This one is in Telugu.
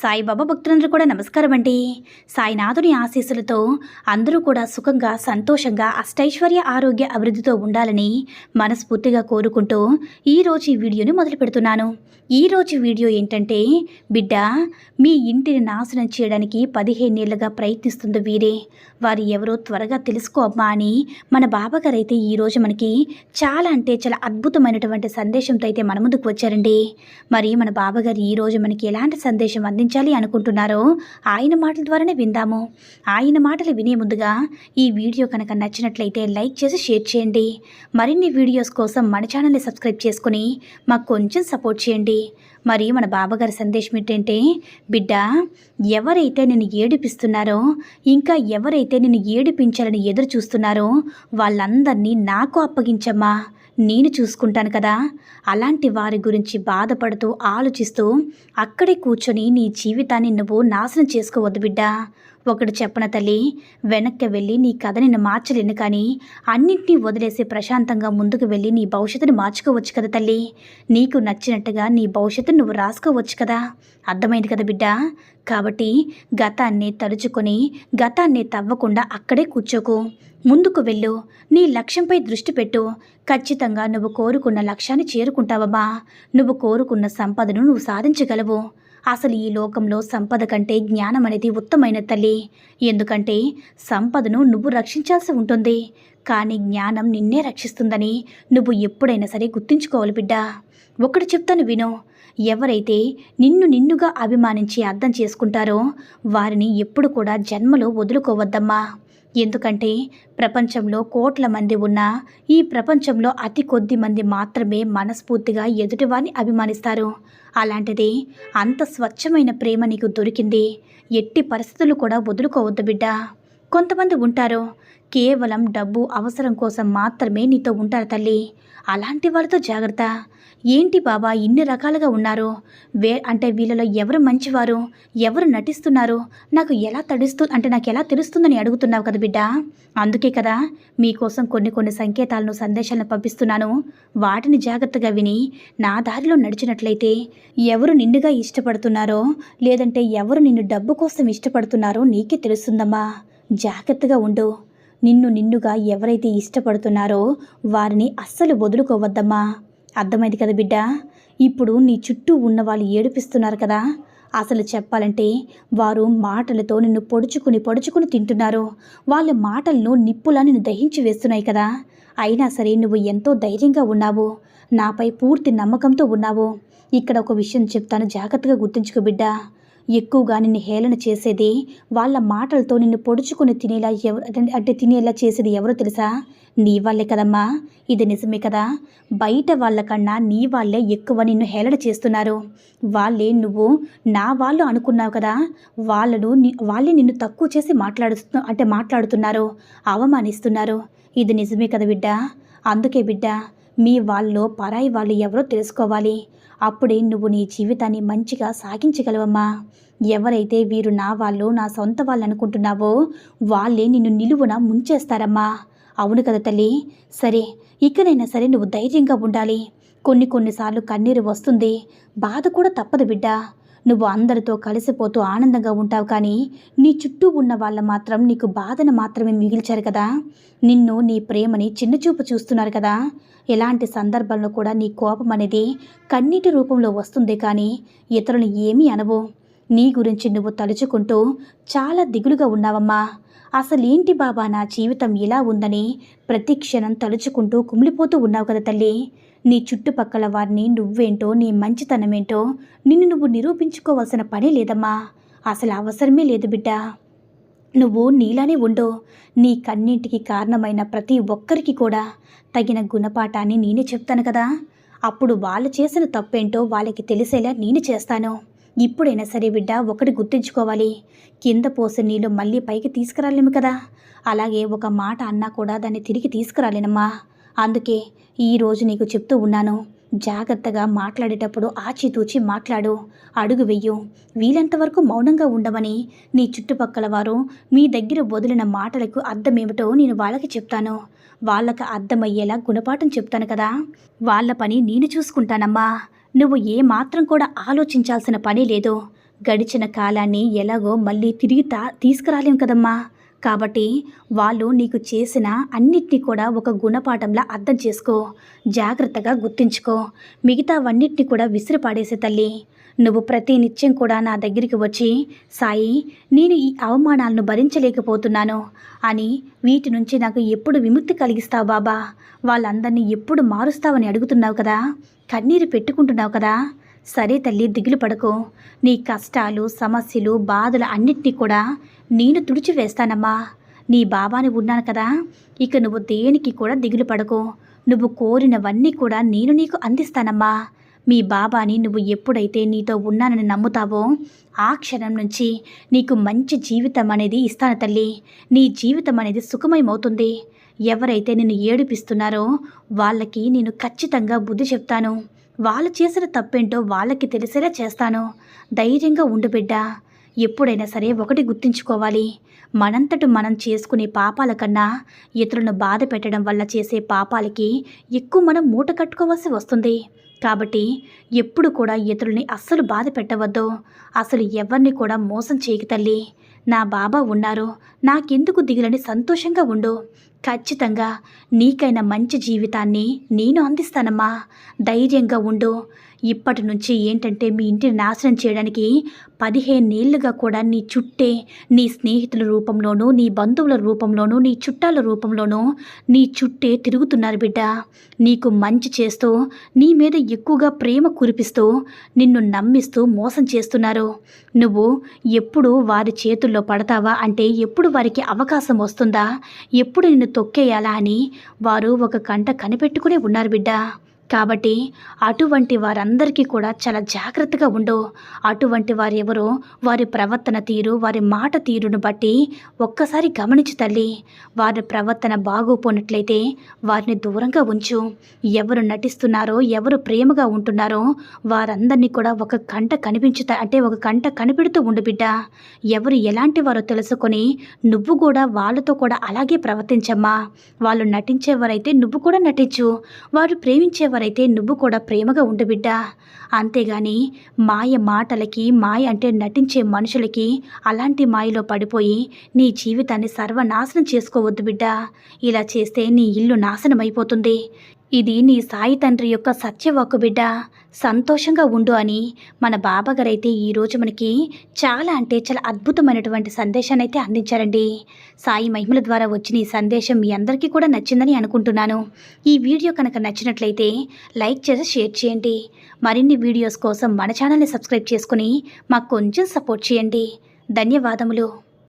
సాయిబాబా భక్తులందరూ కూడా నమస్కారం అండి. సాయినాథుని ఆశీస్సులతో అందరూ కూడా సుఖంగా సంతోషంగా అష్టైశ్వర్య ఆరోగ్య అభివృద్ధితో ఉండాలని మనస్ఫూర్తిగా కోరుకుంటూ ఈరోజు ఈ వీడియోని మొదలు పెడుతున్నాను. ఈరోజు వీడియో ఏంటంటే బిడ్డ మీ ఇంటిని నాశనం చేయడానికి పదిహేనేళ్ళుగా ప్రయత్నిస్తుంది వీరే. వారు ఎవరో త్వరగా తెలుసుకో అమ్మా అని మన బాబాగారు అయితే ఈరోజు మనకి చాలా అంటే చాలా అద్భుతమైనటువంటి సందేశంతో అయితే మన ముందుకు వచ్చారండి. మరి మన బాబాగారు ఈరోజు మనకి ఎలాంటి సందేశం గమనించాలి అనుకుంటున్నారో ఆయన మాటల ద్వారానే విందాము. ఆయన మాటలు వినే ముందుగా ఈ వీడియో కనుక నచ్చినట్లయితే లైక్ చేసి షేర్ చేయండి. మరిన్ని వీడియోస్ కోసం మన ఛానల్ని సబ్స్క్రైబ్ చేసుకుని మాకు కొంచెం సపోర్ట్ చేయండి. మరి మన బాబాగారి సందేశం ఏంటంటే బిడ్డ ఎవరైతే నేను ఏడిపిస్తున్నారో ఇంకా ఎవరైతే నేను ఏడిపించాలని ఎదురు చూస్తున్నారో వాళ్ళందరినీ నాకు అప్పగించమ్మా. నేను చూసుకుంటాను కదా. అలాంటి వారి గురించి బాధపడుతూ ఆలోచిస్తూ అక్కడే కూర్చొని నీ జీవితాన్ని నువ్వు నాశనం చేసుకోవద్దు బిడ్డా. ఒకటి చెప్పన తల్లి వెనక్కి వెళ్ళి నీ కథ నిన్ను మార్చలేను కానీ అన్నింటినీ వదిలేసి ప్రశాంతంగా ముందుకు వెళ్ళి నీ భవిష్యత్తుని మార్చుకోవచ్చు కదా తల్లి. నీకు నచ్చినట్టుగా నీ భవిష్యత్తును నువ్వు రాసుకోవచ్చు కదా. అర్థమైంది కదా బిడ్డ? కాబట్టి గతాన్ని తలుచుకొని గతాన్ని తవ్వకుండా అక్కడే కూర్చోకు. ముందుకు వెళ్ళు. నీ లక్ష్యంపై దృష్టి పెట్టు. ఖచ్చితంగా నువ్వు కోరుకున్న లక్ష్యాన్ని చేరుకుంటావమ్మా. నువ్వు కోరుకున్న సంపదను నువ్వు సాధించగలవు. అసలు ఈ లోకంలో సంపద కంటే జ్ఞానం అనేది ఉత్తమైన తల్లి. ఎందుకంటే సంపదను నువ్వు రక్షించాల్సి ఉంటుంది. కానీ జ్ఞానం నిన్నే రక్షిస్తుందని నువ్వు ఎప్పుడైనా సరే గుర్తుంచుకోవాలి బిడ్డ. ఒకటి చెప్తాను విను. ఎవరైతే నిన్ను నిన్నుగా అభిమానించి అర్థం చేసుకుంటారో వారిని ఎప్పుడు కూడా జన్మలో వదులుకోవద్దమ్మా. ఎందుకంటే ప్రపంచంలో కోట్ల మంది ఉన్నా ఈ ప్రపంచంలో అతి కొద్ది మంది మాత్రమే మనస్ఫూర్తిగా ఎదుటివారిని అభిమానిస్తారు. అలాంటిది అంత స్వచ్ఛమైన ప్రేమ నీకు దొరికింది. ఎట్టి పరిస్థితులు కూడా వదులుకోవద్దు బిడ్డ. కొంతమంది ఉంటారు కేవలం డబ్బు అవసరం కోసం మాత్రమే నీతో ఉంటారు తల్లి. అలాంటి వాళ్ళతో జాగ్రత్త. ఏంటి బాబా ఇన్ని రకాలుగా ఉన్నారు? వే అంటే వీళ్ళలో ఎవరు మంచివారు? ఎవరు నటిస్తున్నారు? నాకు ఎలా తడుస్తూ అంటే నాకు ఎలా తెలుస్తుందని అడుగుతున్నావు కదా బిడ్డ? అందుకే కదా మీకోసం కొన్ని కొన్ని సంకేతాలను సందేశాలను పంపిస్తున్నాను. వాటిని జాగ్రత్తగా విని నా దారిలో నడిచినట్లయితే ఎవరు నిన్నుగా ఇష్టపడుతున్నారో లేదంటే ఎవరు నిన్ను డబ్బు కోసం ఇష్టపడుతున్నారో నీకే తెలుస్తుందమ్మా. జాగ్రత్తగా ఉండు. నిన్ను నిన్నుగా ఎవరైతే ఇష్టపడుతున్నారో వారిని అస్సలు వదులుకోవద్దమ్మా. అర్థమైంది కదా బిడ్డ? ఇప్పుడు నీ చుట్టూ ఉన్న వాళ్ళు ఏడిపిస్తున్నారు కదా. అసలు చెప్పాలంటే వారు మాటలతో నిన్ను పొడుచుకుని పొడుచుకుని తింటున్నారు. వాళ్ళ మాటలను నిప్పులా నిన్ను దహించి వేస్తున్నాయి కదా. అయినా సరే నువ్వు ఎంతో ధైర్యంగా ఉన్నావు. నాపై పూర్తి నమ్మకంతో ఉన్నావు. ఇక్కడ ఒక విషయం చెప్తాను జాగ్రత్తగా గుర్తుంచుకో బిడ్డా. ఎక్కువగా నిన్ను హేళన చేసేది వాళ్ళ మాటలతో నిన్ను పొడుచుకుని తినేలా ఎవరు అంటే తినేలా చేసేది ఎవరో తెలుసా? నీ వాళ్ళే కదమ్మా. ఇది నిజమే కదా. బయట వాళ్ళకన్నా నీ వాళ్ళే ఎక్కువ నిన్ను హేళన చేస్తున్నారు. వాళ్ళే నువ్వు నా వాళ్ళు అనుకున్నావు కదా. వాళ్ళను వాళ్ళే నిన్ను తక్కువ చేసి మాట్లాడుతు అంటే మాట్లాడుతున్నారు అవమానిస్తున్నారు. ఇది నిజమే కదా బిడ్డ. అందుకే బిడ్డ మీ వాళ్ళలో పరాయి వాళ్ళు ఎవరో తెలుసుకోవాలి. అప్పుడే నువ్వు నీ జీవితాన్ని మంచిగా సాగించగలవమ్మా. ఎవరైతే వీరు నా వాళ్ళు నా సొంత వాళ్ళు అనుకుంటున్నావో వాళ్ళే నిన్ను నిలువున ముంచేస్తారమ్మా. అవును కదా తల్లి? సరే ఇకనైనా సరే నువ్వు ధైర్యంగా ఉండాలి. కొన్ని కొన్నిసార్లు కన్నీరు వస్తుంది. బాధ కూడా తప్పదు బిడ్డ. నువ్వు అందరితో కలిసిపోతూ ఆనందంగా ఉంటావు కానీ నీ చుట్టూ ఉన్న వాళ్ళ మాత్రం నీకు బాధను మాత్రమే మిగిల్చారు కదా. నిన్ను నీ ప్రేమని చిన్నచూపు చూస్తున్నారు కదా. ఎలాంటి సందర్భంలో కూడా నీ కోపం అనేది కన్నీటి రూపంలో వస్తుంది కానీ ఇతరులు ఏమీ అనవు. నీ గురించి నువ్వు తలుచుకుంటూ చాలా దిగులుగా ఉన్నావమ్మా. అసలేంటి బాబా నా జీవితం ఇలా ఉందని ప్రతి క్షణం తలుచుకుంటూ కుమిలిపోతూ ఉన్నావు కదా తల్లి. నీ చుట్టుపక్కల వారిని నువ్వేంటో నీ మంచితనమేంటో నిన్ను నువ్వు నిరూపించుకోవాల్సిన పనే లేదమ్మా. అసలు అవసరమే లేదు బిడ్డ. నువ్వు నీలానే ఉండు. నీ కన్నింటికి కారణమైన ప్రతి ఒక్కరికి కూడా తగిన గుణపాఠాన్ని నేనే చెప్తాను కదా. అప్పుడు వాళ్ళు చేసిన తప్పేంటో వాళ్ళకి తెలిసేలా నేను చేస్తాను. ఇప్పుడైనా సరే బిడ్డ ఒకటి గుర్తుంచుకోవాలి. కింద పోసిన నీళ్ళు మళ్ళీ పైకి తీసుకురాలేము కదా. అలాగే ఒక మాట అన్నా కూడా దాన్ని తిరిగి తీసుకురాలేనమ్మా. అందుకే ఈరోజు నీకు చెప్తూ ఉన్నాను జాగ్రత్తగా మాట్లాడేటప్పుడు ఆచితూచి మాట్లాడు అడుగు వెయ్యు. వీలంతవరకు మౌనంగా ఉండమని నీ చుట్టుపక్కల వారు మీ దగ్గర వదిలిన మాటలకు అర్థమేమిటో నేను వాళ్ళకి చెప్తాను. వాళ్ళకి అర్థమయ్యేలా గుణపాఠం చెప్తాను కదా. వాళ్ళ పని నేను చూసుకుంటానమ్మా. నువ్వు ఏ మాత్రం కూడా ఆలోచించాల్సిన పని లేదు. గడిచిన కాలాన్ని ఎలాగో మళ్ళీ తిరిగి తా తీసుకురాలేం కదమ్మా. కాబట్టి వాళ్ళు నీకు చేసిన అన్నిటినీ కూడా ఒక గుణపాఠంలా అర్థం చేసుకో. జాగ్రత్తగా గుర్తుంచుకో. మిగతావన్నిటిని కూడా విసిరిపాడేసే తల్లి. నువ్వు ప్రతి నిత్యం కూడా నా దగ్గరికి వచ్చి సాయి నేను ఈ అవమానాలను భరించలేకపోతున్నాను అని వీటి నుంచి నాకు ఎప్పుడు విముక్తి కలిగిస్తావు బాబా? వాళ్ళందరినీ ఎప్పుడు మారుస్తావని అడుగుతున్నావు కదా? కన్నీరు పెట్టుకుంటున్నావు కదా? సరే తల్లి దిగులు పడకు. నీ కష్టాలు సమస్యలు బాధలు అన్నిటినీ కూడా నేను తుడిచివేస్తానమ్మా నీ బాబాని ఉన్నాను కదా ఇక నువ్వు దేనికి కూడా దిగులు పడకు. నువ్వు కోరినవన్నీ కూడా నేను నీకు అందిస్తానమ్మా. మీ బాబాని నువ్వు ఎప్పుడైతే నీతో ఉన్నానని నమ్ముతావో ఆ క్షణం నుంచి నీకు మంచి జీవితం అనేది ఇస్తాను తల్లి. నీ జీవితం అనేది సుఖమయమవుతుంది. ఎవరైతే నిన్ను ఏడిపిస్తున్నారో వాళ్ళకి నేను ఖచ్చితంగా బుద్ధి చెప్తాను. వాళ్ళు చేసిన తప్పేంటో వాళ్ళకి తెలిసేలా చేస్తాను. ధైర్యంగా ఉండు బిడ్డ. ఎప్పుడైనా సరే ఒకటి గుర్తుంచుకోవాలి. మనంతట మనం చేసుకునే పాపాల కన్నా ఇతరులను బాధ పెట్టడం వల్ల చేసే పాపాలకి ఎక్కువ మనం మూట కట్టుకోవాల్సి వస్తుంది. కాబట్టి ఎప్పుడు కూడా ఇతరుల్ని అస్సలు బాధ పెట్టవద్దు. అసలు ఎవరిని కూడా మోసం చేయక తల్లి. నా బాబా ఉన్నారు. నాకెందుకు దిగులని సంతోషంగా ఉండు. ఖచ్చితంగా నీకైన మంచి జీవితాన్ని నేను అందిస్తానమ్మా. ధైర్యంగా ఉండు. ఇప్పటి నుంచి ఏంటంటే మీ ఇంటిని నాశనం చేయడానికి పదిహేనేళ్ళుగా కూడా నీ చుట్టే నీ స్నేహితుల రూపంలోనూ నీ బంధువుల రూపంలోనూ నీ చుట్టాల రూపంలోనూ నీ చుట్టే తిరుగుతున్నారు బిడ్డ. నీకు మంచి చేస్తూ నీ మీద ఎక్కువగా ప్రేమ కురిపిస్తూ నిన్ను నమ్మిస్తూ మోసం చేస్తున్నారు. నువ్వు ఎప్పుడు వారి చేతుల్లో పడతావా? అంటే ఎప్పుడు వారికి అవకాశం వస్తుందా? ఎప్పుడు నిన్ను తొక్కేయాలా అని వారు ఒక కంట కనిపెట్టుకునే ఉన్నారు బిడ్డ. కాబట్టి అటువంటి వారందరికీ కూడా చాలా జాగ్రత్తగా ఉండు. అటువంటి వారు ఎవరో వారి ప్రవర్తన తీరు వారి మాట తీరును బట్టి ఒక్కసారి గమనించు తల్లి. వారి ప్రవర్తన బాగోపోనట్లయితే వారిని దూరంగా ఉంచు. ఎవరు నటిస్తున్నారో ఎవరు ప్రేమగా ఉంటున్నారో వారందరినీ కూడా ఒక కంట కనిపించుతా అంటే ఒక కంట కనిపెడుతూ ఉండు బిడ్డ. ఎవరు ఎలాంటి వారో తెలుసుకొని నువ్వు కూడా వాళ్ళతో కూడా అలాగే ప్రవర్తించమ్మా. వాళ్ళు నటించేవారైతే నువ్వు కూడా నటించు. వారు ఉన్నవారైతే నువ్వు కూడా ప్రేమగా ఉండు బిడ్డ. అంతేగాని మాయ మాటలకి మాయ అంటే నటించే మనుషులకి అలాంటి మాయలో పడిపోయి నీ జీవితాన్ని సర్వనాశనం చేసుకోవద్దు బిడ్డ. ఇలా చేస్తే నీ ఇల్లు నాశనం అయిపోతుంది ఇది నీ సాయి తండ్రి యొక్క సత్యవాక్కు బిడ్డ. సంతోషంగా ఉండు అని మన బాబాగారైతే ఈరోజు మనకి చాలా అంటే చాలా అద్భుతమైనటువంటి సందేశాన్ని అయితే అందించారండి. సాయి మహిమల ద్వారా వచ్చిన ఈ సందేశం మీ అందరికీ కూడా నచ్చిందని అనుకుంటున్నాను. ఈ వీడియో కనుక నచ్చినట్లయితే లైక్ చేసి షేర్ చేయండి. మరిన్ని వీడియోస్ కోసం మన ఛానల్ని సబ్స్క్రైబ్ చేసుకుని మాకు కొంచెం సపోర్ట్ చేయండి. ధన్యవాదములు.